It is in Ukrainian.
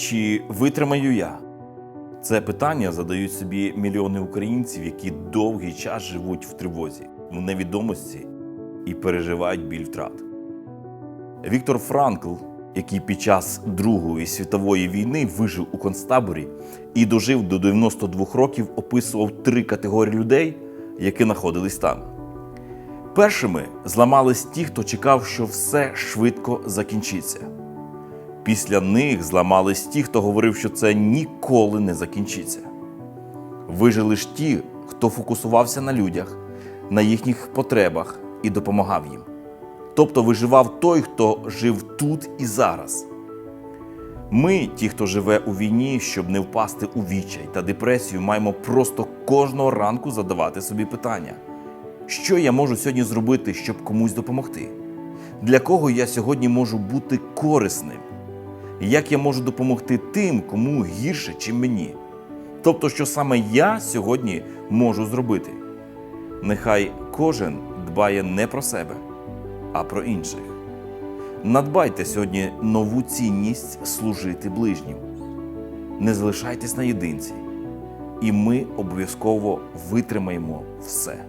Чи витримаю я? Це питання задають собі мільйони українців, які довгий час живуть в тривозі, в невідомості і переживають біль втрат. Віктор Франкл, який під час Другої світової війни вижив у концтаборі і дожив до 92 років, описував три категорії людей, які знаходились там. Першими зламались ті, хто чекав, що все швидко закінчиться. Після них зламались ті, хто говорив, що це ніколи не закінчиться. Вижили ж ті, хто фокусувався на людях, на їхніх потребах і допомагав їм. Тобто виживав той, хто жив тут і зараз. Ми, ті, хто живе у війні, щоб не впасти у відчай та депресію, маємо просто кожного ранку задавати собі питання: що я можу сьогодні зробити, щоб комусь допомогти? Для кого я сьогодні можу бути корисним? Як я можу допомогти тим, кому гірше, чим мені? Тобто, що саме я сьогодні можу зробити? Нехай кожен дбає не про себе, а про інших. Надбайте сьогодні нову цінність служити ближнім. Не залишайтесь наєдинці, і ми обов'язково витримаємо все.